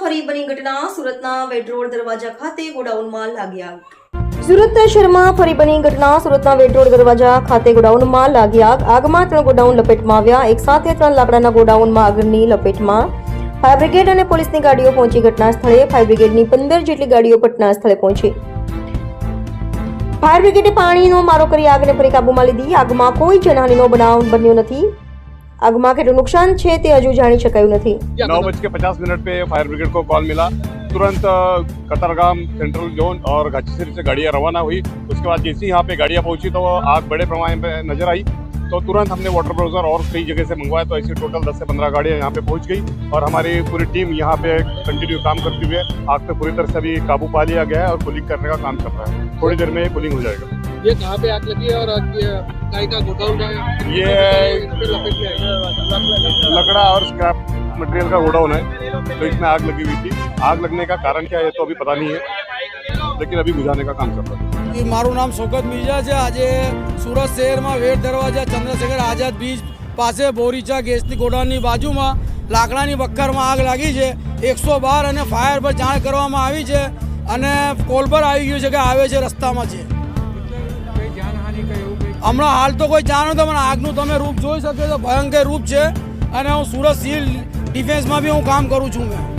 ફરી બની ઘટના સુરતના વેડરોડ દરવાજા ખાતે ગોડાઉનમાં લાગી આગ. સુરત શહેરમાં ફરી બની ઘટના સુરતના વેડરોડ દરવાજા ખાતે ગોડાઉનમાં લાગી આગ. આગમાં ત્રણ ગોડાઉન લપેટમાં આવ્યા. એક સાથે ત્રણ લાકડાના ગોડાઉનમાં આગની લપેટમાં ફાયર બ્રિગેડ અને પોલીસની ગાડીઓ પહોંચી ઘટના સ્થળે. ફાયર બ્રિગેડની પંદર જેટલી ગાડીઓ ઘટના સ્થળે પહોંચી. ફાયર બ્રિગેડે પાણીનો મારો કરી આગને ફરી કાબૂમાં લીધી. આગમાં કોઈ જનહાનીનો બનાવ બન્યો નથી. આગમાં કેટલું નુકસાન છે તે હજુ જાણી શકાયું નથી नौ बज के पचास मिनट पे फायर ब्रिगेड को कॉल मिला तुरंत अ, कतारगाम सेंट्रल जोन और गाजीपुर से गाड़ियाँ रवाना हुई उसके बाद जैसे ही यहाँ पे गाड़ियाँ पहुंची तो आग बड़े पैमाने पे नजर आई तो तुरंत हमने वाटर ब्रोजर और कई जगह से मंगवाया तो ऐसे टोटल 10 से 15 गाड़ियाँ यहाँ पे पहुंच गई और हमारी पूरी टीम यहाँ पे कंटिन्यू काम करते हुए आग पे पूरी तरह से अभी काबू पा लिया गया है और कूलिंग करने का काम चल रहा है थोड़ी देर में कूलिंग हो जाएगा ये कहाँ पे आग लगी है और आग ये काय का गोडाउन है ये इसमें लपेट में आई लकड़ा और स्क्रैप मटेरियल का गोडाउन है तो इसमें आग लगी हुई थी आग लगने का कारण क्या है तो अभी पता नहीं है लेकिन अभी बुझाने का काम चल रहा है ઈ મારું નામ શોકત મિર્જા છે આજે સુરત શહેરમાં વેડ દરવાજા ચંદ્રશેખર આઝાદ બ્રિજ પાસે બોરીચા ગેસની ગોડાઉનની બાજુમાં લાકડાની બક્કરમાં આગ લાગી છે એકસો બાર અને ફાયર પર જાણ કરવામાં આવી છે અને કોલ પર આવી ગયું છે કે આવે છે રસ્તામાં છે હમણાં હાલ તો કોઈ જાણો નથી પણ આગનું તમે રૂપ જોઈ શકો છો, ભયંકર રૂપ છે. અને હું સુરત સિવિલ ડિફેન્સમાં બી હું કામ કરું છું. મેં